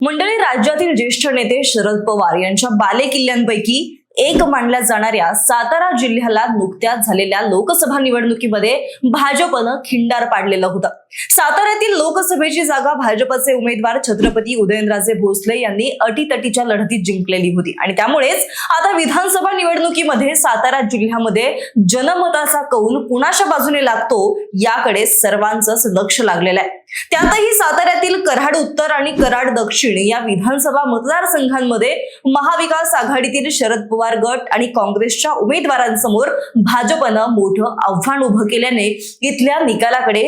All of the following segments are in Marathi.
मंडळी राज्यातील ज्येष्ठ नेते शरद पवार यांच्या बालेकिल्ल्यांपैकी एक मानल्या जाणाऱ्या सातारा जिल्ह्याला नुकत्याच झालेल्या लोकसभा निवडणुकीमध्ये भाजपनं खिंडार पाडलेलं होतं. साताऱ्यातील लोकसभेची जागा भाजपचे उमेदवार छत्रपती उदयनराजे भोसले यांनी अटीतटीच्या लढतीत जिंकलेली होती. आणि त्यामुळेच आता विधानसभा निवडणुकीमध्ये सातारा जिल्ह्यामध्ये जनमताचा कौल कुणाच्या बाजूने लागतो याकडे सर्वांचंच लक्ष लागलेलं आहे. त्यातही साताऱ्यातील कराड उत्तर आणि कराड दक्षिण या विधानसभा मतदारसंघांमध्ये महाविकास आघाडीतील शरद पवार गट आणि काँग्रेसच्या उमेदवारांसमोर भाजपनं मोठं आव्हान उभं केल्याने इथल्या निकालाकडे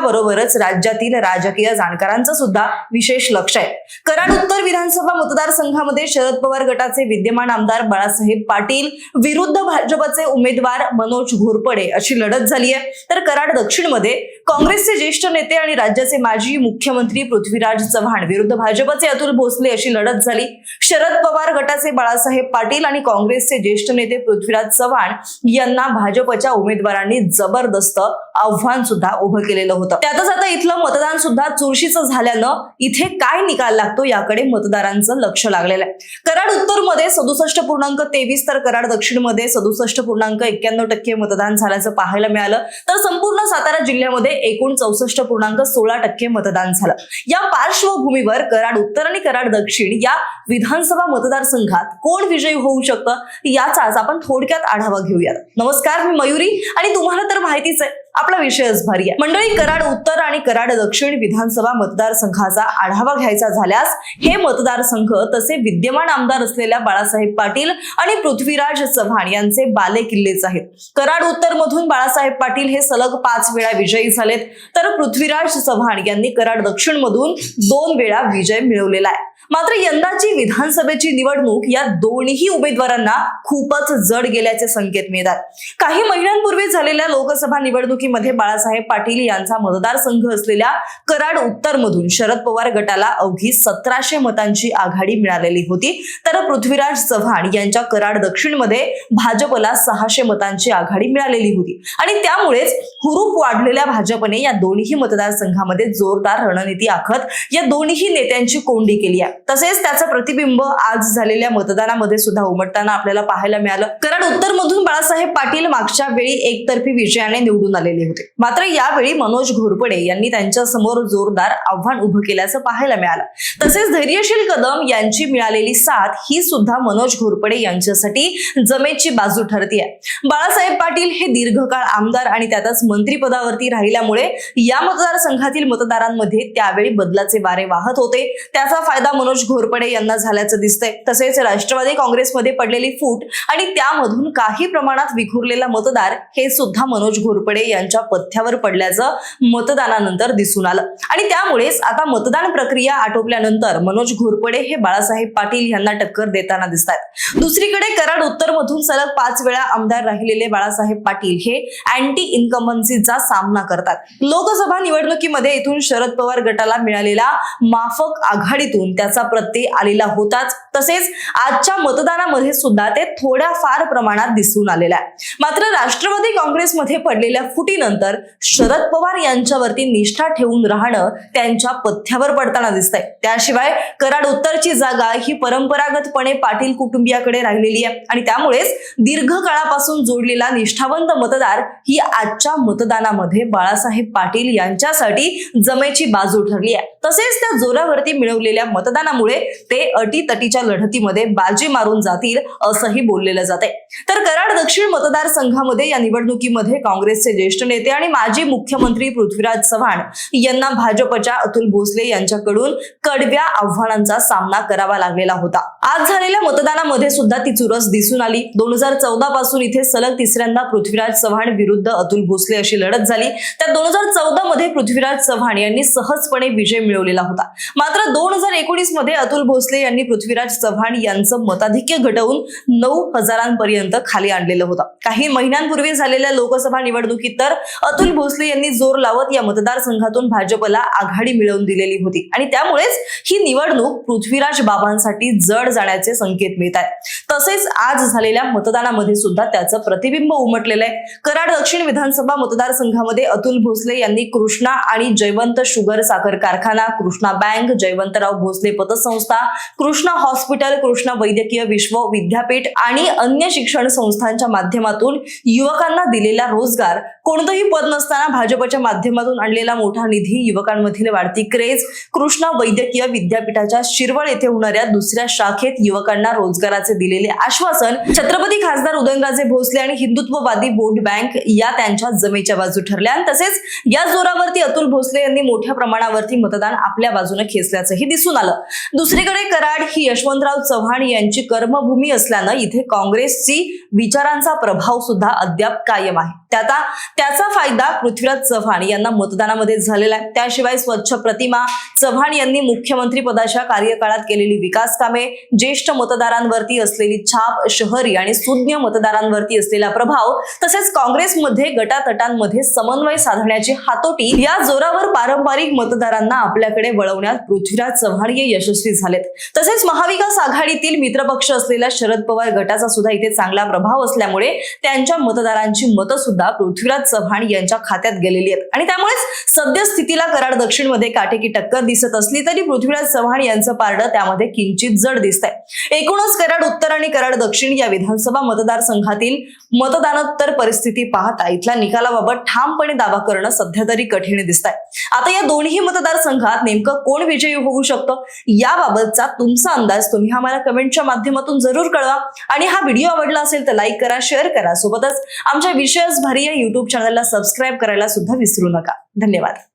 याबरोबरच राज्यातील राजकीय जाणकारांचं सुद्धा विशेष लक्ष आहे. कराड उत्तर विधानसभा मतदारसंघामध्ये शरद पवार गटाचे विद्यमान आमदार बाळासाहेब पाटील विरुद्ध भाजपचे उमेदवार मनोज घोरपडे अशी लढत झाली आहे तर कराड दक्षिणमध्ये काँग्रेसचे ज्येष्ठ नेते आणि राज्याचे माजी मुख्यमंत्री पृथ्वीराज चव्हाण विरुद्ध भाजपचे अतुल भोसले अशी लढत झाली. शरद पवार गटाचे बाळासाहेब पाटील आणि काँग्रेसचे ज्येष्ठ नेते पृथ्वीराज चव्हाण यांना भाजपच्या उमेदवारांनी जबरदस्त आव्हान सुद्धा उभं केलेलं होतं. त्यातच आता इथलं मतदान सुद्धा चुरशीचं झाल्यानं इथे काय निकाल लागतो याकडे मतदारांचं लक्ष लागलेलं आहे. कराड उत्तरमध्ये सदुसष्ट पूर्णांक तेवीस तर कराड दक्षिणमध्ये सदुसष्ट पूर्णांक एक्क्याण्णव टक्के मतदान झाल्याचं पाहायला मिळालं. तर संपूर्ण सातारा जिल्ह्यामध्ये एकूण चौसष्ट पूर्णांक सोळा टक्के मतदान झालं. या पार्श्वभूमीवर कराड उत्तर आणि कराड दक्षिण या विधानसभा मतदारसंघात कोण विजयी होऊ शकतं याचाच आपण थोडक्यात आढावा घेऊयात. नमस्कार मी मयुरी आणि तुम्हाला तर माहितीच आहे. आपला विषयच भारी आहे. मंडळी कराड उत्तर आणि कराड दक्षिण विधानसभा मतदारसंघाचा आढावा घ्यायचा झाल्यास हे मतदारसंघ तसे विद्यमान आमदार असलेल्या बाळासाहेब पाटील आणि पृथ्वीराज चव्हाण यांचे बाले किल्लेच आहेत. कराड उत्तर मधून बाळासाहेब पाटील हे सलग पाच वेळा विजयी झालेत. तर पृथ्वीराज चव्हाण यांनी कराड दक्षिण मधून दोन वेळा विजय मिळवलेला आहे. मात्र यंदाची विधानसभेची निवडणूक या दोन्ही उमेदवारांना खूपच जड गेल्याचे संकेत मिळतात. काही महिन्यांपूर्वी झालेल्या लोकसभा निवडणुकीमध्ये बाळासाहेब पाटील यांचा मतदारसंघ असलेल्या कराड उत्तर मधून शरद पवार गटाला अवघी सतराशे मतांची आघाडी मिळालेली होती. तर पृथ्वीराज चव्हाण यांच्या कराड दक्षिणमध्ये भाजपला सहाशे मतांची आघाडी मिळालेली होती. आणि त्यामुळेच हुरूप वाढलेल्या भाजपने या दोन्ही मतदारसंघामध्ये जोरदार रणनीती आखत या दोन्ही नेत्यांची कोंडी केली आहे. तसेच त्याचं प्रतिबिंब आज झालेल्या मतदानामध्ये सुद्धा उमटताना आपल्याला पाहायला मिळालं. कराड उत्तर मधून बाळासाहेब पाटील मागच्या वेळी एकतर्फी विजयाने निवडून आले. आलेले होते. मात्र यावेळी मनोज घोरपडे यांनी त्यांच्यासमोर जोरदार आव्हान उभं केल्याचं पाहायला मिळालं. तसेच धैर्यशील कदम यांची मिळालेली साथ ही सुद्धा मनोज घोरपडे यांच्यासाठी जमेची बाजू ठरते बाळासाहेब पाटील हे दीर्घकाळ आमदार आणि त्यातच मंत्रीपदावरती राहिल्यामुळे या मतदारसंघातील मतदारांमध्ये त्यावेळी बदलाचे वारे वाहत होते. त्याचा फायदा मनोज घोरपडे यांना झाल्याचं दिसतंय. तसेच राष्ट्रवादी काँग्रेसमध्ये पडलेली फूट आणि त्यामधून काही प्रमाणात विखुरलेला मतदार हे सुद्धा मनोज घोरपडे यांच्या पथ्यावर पडल्याचं मतदानानंतर दिसून आलं. आणि त्यामुळेच आता मतदान प्रक्रिया आटोपल्यानंतर मनोज घोरपडे हे बाळासाहेब पाटील यांना टक्कर देताना दिसत आहेत दुसरीकडे कराड उत्तर मधून सलग पाच वेळा आमदार राहिलेले बाळासाहेब पाटील हे अँटी इन्कमन्सीचा सामना करतात. लोकसभा निवडणुकीमध्ये इथून शरद पवार गटाला मिळालेला माफक आघाडीतून त्याचा प्रत्यय आलेला होताच. तसेच आजच्या मतदानामध्ये सुद्धा ते थोड्या फार प्रमाणात दिसून आलेला आहे. मात्र राष्ट्रवादी काँग्रेसमध्ये पडलेल्या फुटीनंतर शरद पवार यांच्यावरती निष्ठा ठेवून राहणं त्यांच्या पथ्यावर पडताना दिसतंय. त्याशिवाय कराड उत्तरची जागा ही परंपरागतपणे पाटील कुटुंबियाकडे राहिलेली आहे. आणि त्यामुळेच दीर्घ काळापासून जोडलेला निष्ठावंत मतदार ही आजच्या मतदानामध्ये बाळासाहेब पाटील यांच्यासाठी जमेची बाजू ठरली आहे. तसेच त्या जोरावरती मिळवलेल्या मतदानामुळे ते अटीतटीच्या लढतीमध्ये बाजी मारून जातील असंही बोललेलं जाते तर कराड दक्षिण मतदारसंघामध्ये या निवडणुकीमध्ये काँग्रेसचे ज्येष्ठ नेते आणि माजी मुख्यमंत्री पृथ्वीराज चव्हाण यांना भाजपच्या अतुल भोसले यांच्याकडून कडव्या आव्हानांचा सामना करावा लागलेला होता. आज झालेल्या मतदानामध्ये सुद्धा ती चुरस दिसून आली. दोन हजार चौदा पासून इथे सलग तिसऱ्यांदा पृथ्वीराज चव्हाण विरुद्ध अतुल भोसले अशी लढत झाली. त्या दोन हजार चौदा मध्ये पृथ्वीराज चव्हाण यांनी सहजपणे विजय मिळवलेला होता. मात्र दोन हजार एकोणीसमध्ये अतुल भोसले यांनी पृथ्वीराज चव्हाण यांचं मताधिक्य घटवून नऊ हजारांपर्यंत खाली आणलेलं होतं. काही महिन्यांपूर्वी झालेल्या लोकसभा निवडणुकीत तर तर अतुल भोसले यांनी जोर लावत या मतदारसंघातून भाजपला आघाडी मिळवून दिलेली होती. आणि त्यामुळेच ही निवडणूक पृथ्वीराज बाबांसाठी जड जाण्याचे संकेत मिळत आहेत. तसेच आज झालेल्या मतदानामध्ये सुद्धा त्याचं प्रतिबिंब उमटलेलं आहे. कराड दक्षिण विधानसभा मतदारसंघामध्ये अतुल भोसले यांनी कृष्णा आणि जयवंत शुगर साखर कारखाना कृष्णा बँक जयवंतराव भोसले पतसंस्था कृष्णा हॉस्पिटल कृष्णा वैद्यकीय विश्व विद्यापीठ आणि अन्य शिक्षण संस्थांच्या माध्यमातून युवकांना दिलेला रोजगार कोण कोणतंही पद नसताना भाजपच्या माध्यमातून आणलेला मोठा निधी युवकांमधील वाढती क्रेज. कृष्णा वैद्यकीय विद्यापीठाच्या शिरवळ येथे होणाऱ्या दुसऱ्या शाखेत युवकांना रोजगाराचे दिलेले आश्वासन छत्रपती खासदार उदयनराजे भोसले आणि हिंदुत्ववादी वोट बँक या त्यांच्या जमेच्या बाजू ठरल्या आणि तसेच या जोरावरती अतुल भोसले यांनी मोठ्या प्रमाणावरती मतदान आपल्या बाजूने खेचल्याचंही दिसून आलं. दुसरीकडे कराड ही यशवंतराव चव्हाण यांची कर्मभूमी असल्यानं इथे काँग्रेसची विचारांचा प्रभाव सुद्धा अद्याप कायम आहे. त्याचा त्याचा फायदा पृथ्वीराज चव्हाण यांना मतदानामध्ये झालेला आहे. त्याशिवाय स्वच्छ प्रतिमा चव्हाण यांनी मुख्यमंत्री पदाच्या कार्यकाळात केलेली विकास कामे ज्येष्ठ मतदारांवरती असलेली छाप शहरी आणि सुज्ञ मतदारांवरती असलेला प्रभाव तसेच काँग्रेसमध्ये गटातटांमध्ये समन्वय साधण्याची हातोटी या जोरावर पारंपरिक मतदारांना आपल्याकडे वळवण्यात पृथ्वीराज चव्हाण हे यशस्वी झालेत. तसेच महाविकास आघाडीतील मित्रपक्ष असलेल्या शरद पवार गटाचा सुद्धा इथे चांगला प्रभाव असल्यामुळे त्यांच्या मतदारांची मतं सुद्धा पृथ्वीराज चव्हाण यांच्या खात्यात गेलेली आहेत. आणि त्यामुळेच सद्यस्थितीला कराड दक्षिणमध्ये काटेकी टक्कर दिसत असली तरी पृथ्वीराज चव्हाण यांचं पारडं त्यामध्ये किंचित जड दिसत आहे एकूणच कराड उत्तर आणि कराड दक्षिण या विधानसभा मतदारसंघातील मतदानोत्तर परिस्थिती पाहता इथल्या निकालाबाबत ठामपणे दावा करणं सध्या तरी कठीण दिसत आहे आता या दोन्ही मतदारसंघात नेमकं कोण विजयी होऊ शकतं? याबाबतचा तुमचा अंदाज तुम्ही आम्हाला कमेंटच्या माध्यमातून जरूर कळवा. आणि हा व्हिडिओ आवडला असेल तर लाईक करा शेअर करा. सोबतच आमच्या विषयच भारी या चॅनलला सबस्क्राईब करायला सुद्धा विसरू नका. धन्यवाद.